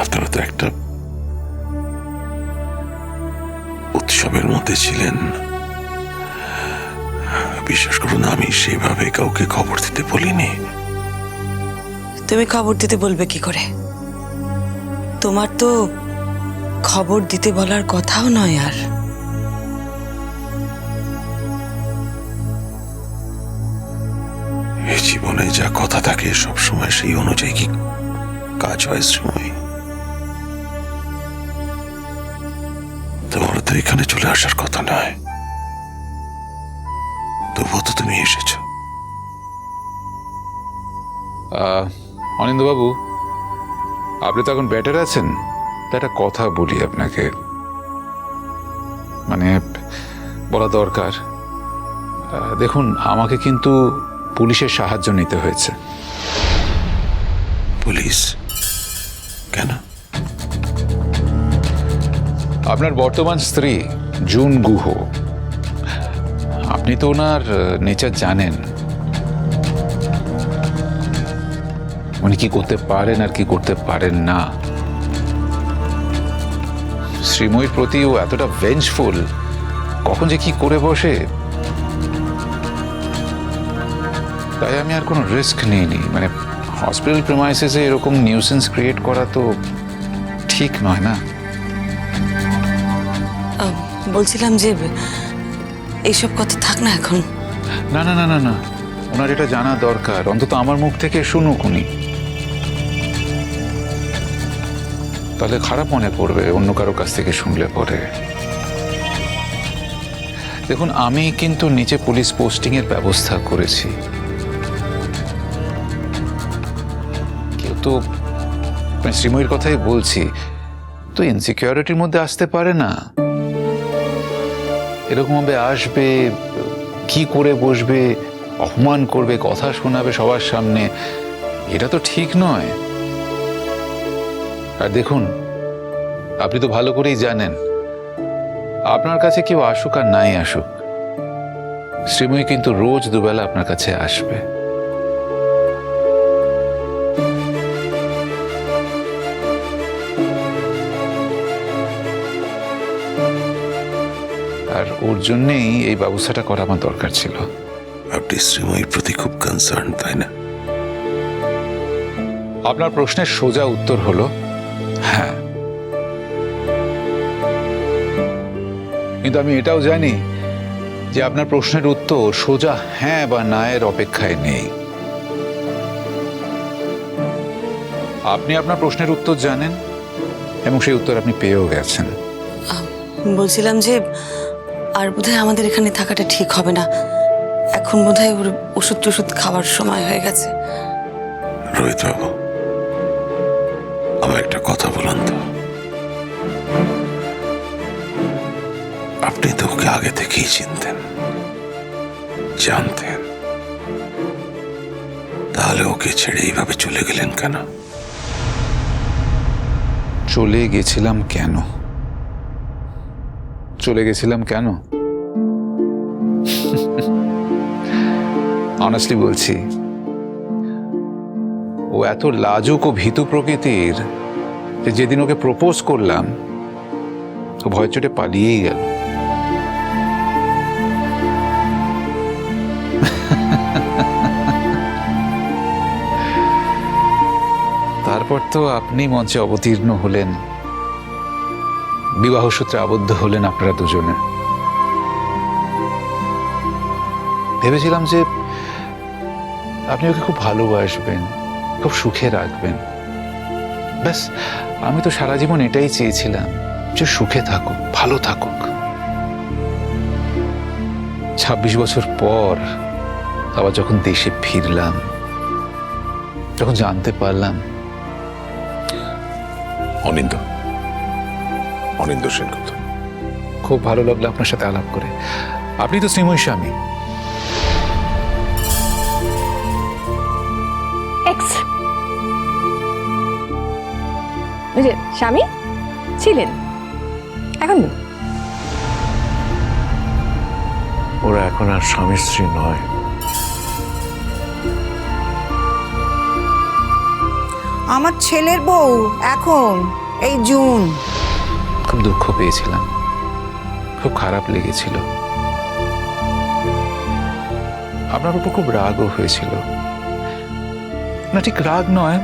আপনারা তো একটা উৎসবের মধ্যে ছিলেন। বিশ্বাস করুন আমি সেভাবে কাউকে খবর দিতে বলিনি। তুমি খবর দিতে বলবে কি করে? তোমার তো খবর দিতে বলার কথাও নয় আর। জীবনে যা কথা থাকে সব সময় সেই অনুযায়ী কি কাজ হয় শ্রীময়ী? তোমার তো এখানে চলে আসার কথা নয়। তবুও তো তুমি এসেছ। অনিন্দবাবু আপনি তো এখন ব্যাটার আছেন তা একটা কথা বলি আপনাকে। মানে বলা দরকার। দেখুন আমাকে কিন্তু পুলিশের সাহায্য নিতে হয়েছে। পুলিশ? আপনার বর্তমান স্ত্রী, জুন গুহ। আপনি তো ওনার নেচার জানেন। উনি কি করতে পারেন আর কি করতে পারেন না? শ্রীময়ীর প্রতি ও এতটা ভেঞ্জফুল কখন যে কি করে বসে? তাই আমি আর কোনো রিস্ক নিইনি। মানে হসপিটাল প্রিমাইসেসে এরকম নিউসেন্স ক্রিয়েট করা তো ঠিক নয় না? বলছিলাম যে এইসব কথা থাক না এখন। না না না না না। ওনার এটা জানা দরকার। অন্তত আমার মুখ থেকে শুনুক উনি। তাহলে খারাপ মনে করবে অন্য কারও কাছ থেকে শুনলে পরে। দেখুন, আমি কিন্তু নিচে পুলিশ পোস্টিং এর ব্যবস্থা করেছি। কেউ তো শ্রীময়ীর কথাই বলছি। তো ইনসিকিউরিটির মধ্যে আসতে পারে না। এরকম ভাবে আসবে, কি করে বসবে, অপমান করবে, কথা শোনাবে সবার সামনে, এটা তো ঠিক নয়। আর দেখুন, আপনি তো ভালো করেই জানেন, আপনার কাছে কেউ আসুক আর নাই আসুক, শ্রীময়ী কিন্তু রোজ দুবেলা আপনার কাছে আসবে। আর ওর জন্যেই এই ব্যবস্থাটা করা আমার দরকার ছিল। আপনি শ্রীময়ীর প্রতি খুব কনসার্ন তাই না? আপনার প্রশ্নের সোজা উত্তর হলো হ্যাঁ। কিন্তু আমি এটাও জানি যে আপনার প্রশ্নের উত্তর সোজা হ্যাঁ বা না এর অপেক্ষায় নেই। আপনি আপনার প্রশ্নের উত্তর জানেন এবং সেই উত্তর আপনি পেয়েও গেছেন। বলছিলাম যে আর বোধহয় আমাদের এখানে থাকাটা ঠিক হবে না। এখন বোধহয় ওর ওষুধ টষুধ খাওয়ার সময় হয়ে গেছে। রোহিত বাবু আমার একটা কথা বলুন তো। আপনি তো ওকে আগে থেকেই চিনতেন জানতেন। তাহলে ওকে ছেড়ে এইভাবে চলে গেলেন কেন? চলে গেছিলাম কেন? চলে গেছিলাম কেন? অনেস্টলি বলছি, ও এত লাজুক ও ভীতু প্রকৃতির যে যেদিন ওকে প্রপোজ করলাম, ও ভয় চোটে পালিয়েই গেল। তারপর তো আপনি মঞ্চে অবতীর্ণ হলেন। বিবাহ সূত্রে আবদ্ধ হলেন আপনারা দুজনে। ভেবেছিলাম যে আপনি ওকে খুব ভালোবাসবেন, খুব সুখে রাখবেন। ব্যাস, আমি তো সারা জীবন এটাই চেয়েছিলাম যে সুখে থাকুক, ভালো থাকুক। ছাব্বিশ বছর পর আবার যখন দেশে ফিরলাম, যখন জানতে পারলাম অনিন্দ অনিন্দ সেনগুপ্ত। খুব ভালো লাগল আপনার সাথে আলাপ করে। আপনি তো শ্রীময় স্বামী। যে স্বামী ছিলেন। এখন ওরা এখন আর স্বামী স্ত্রী নয়। আমার ছেলের বউ এখন এই জুন। দুঃখ পেয়েছিলাম। খুব খারাপ লেগেছিল। আপনার উপর খুব রাগও হয়েছিল। না, ঠিক রাগ নয়,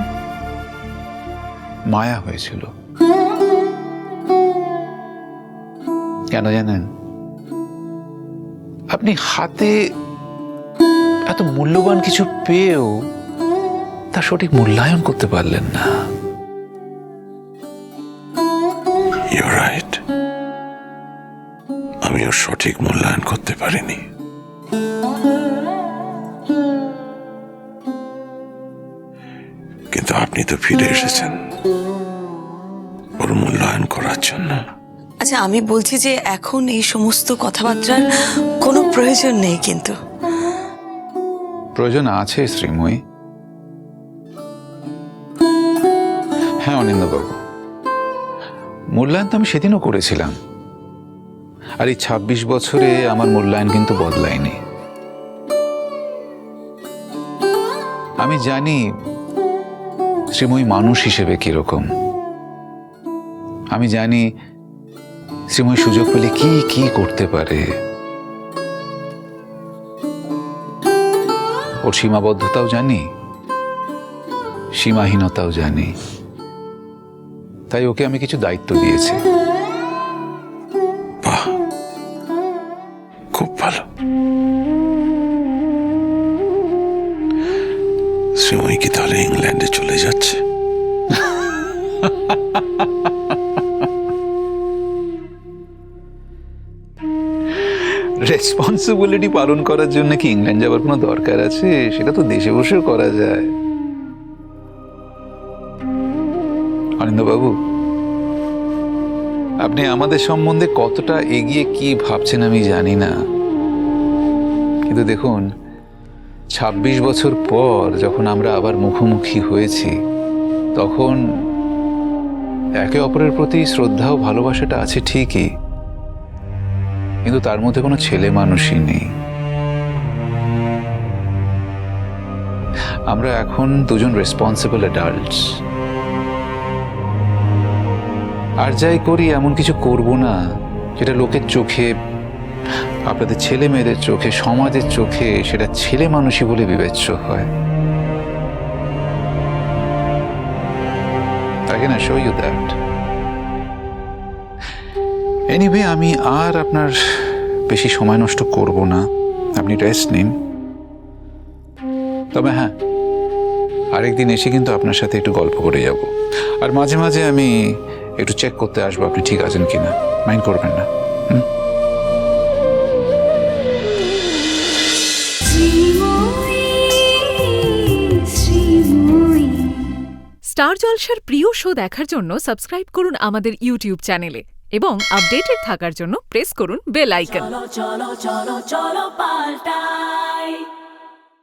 মায়া হয়েছিল। কেন জানেন? আপনি হাতে এত মূল্যবান কিছু পেয়েও তার সঠিক মূল্যায়ন করতে পারলেন না। ইউ রাইট আমিও সঠিক মূল্যায়ন করতে পারিনি। কিন্তু আপনি তো ফিরে এসেছেন ওর মূল্যায়ন করার জন্য। আচ্ছা আমি বলছি যে এখন এই সমস্ত কথাবার্তার কোনো প্রয়োজন নেই কিন্তু। প্রয়োজন আছে শ্রীময়ী। হ্যাঁ অনিন্দবাবু মূল্যায়ন তো আমি সেদিনও করেছিলাম। আর এই ছাব্বিশ বছরে আমার মূল্যায়ন কিন্তু বদলায়নি। আমি জানি শ্রীময়ী মানুষ হিসেবে কীরকম। আমি জানি শ্রীময়ী সুযোগ পেলে কি কি করতে পারে। ওর সীমাবদ্ধতাও জানি, সীমাহীনতাও জানি। তাই ওকে আমি কিছু দায়িত্ব দিয়েছি। খুব ভালো। শ্রীময়ী কি তাহলে ইংল্যান্ডে চলে যাচ্ছে? রেসপন্সিবিলিটি পালন করার জন্য কি ইংল্যান্ড যাবার কোনো দরকার আছে? সেটা তো দেশে বসেও করা যায়। অনিন্দবাবু আপনি আমাদের সম্বন্ধে কতটা এগিয়ে কি ভাবছেন আমি জানি না। কিন্তু দেখুন, ছাব্বিশ বছর পর যখন আমরা আবার মুখোমুখি হয়েছি, তখন একে অপরের প্রতি শ্রদ্ধা ও ভালোবাসাটা আছে ঠিকই, কিন্তু তার মধ্যে কোনো ছেলে মানুষই নেই। আমরা এখন দুজন রেসপন্সিবল অ্যাডাল্টস আর যাই করি, এমন কিছু করব না যেটা লোকের চোখে, আপনাদের ছেলে মেয়েদের চোখে, সমাজের চোখে সেটা ছেলে মানুষই বলে বিবেচ্য হয়। I না assure you that. এনিওয়ে আমি আর আপনার বেশি সময় নষ্ট করব না। আপনি রেস্ট নিন। তবে হ্যাঁ আরেকদিন এসে কিন্তু আপনার সাথে একটু গল্প করে যাব। আর মাঝে মাঝে আমি একটু চেক করতে আসব আপনি ঠিক আছেন কিনা। মাইন্ড করবেন না। হুম? স্টার জলসার প্রিয় শো দেখার জন্য সাবস্ক্রাইব করুন আমাদের ইউটিউব চ্যানেলে এবং আপডেটেড থাকার জন্য প্রেস করুন বেল আইকন।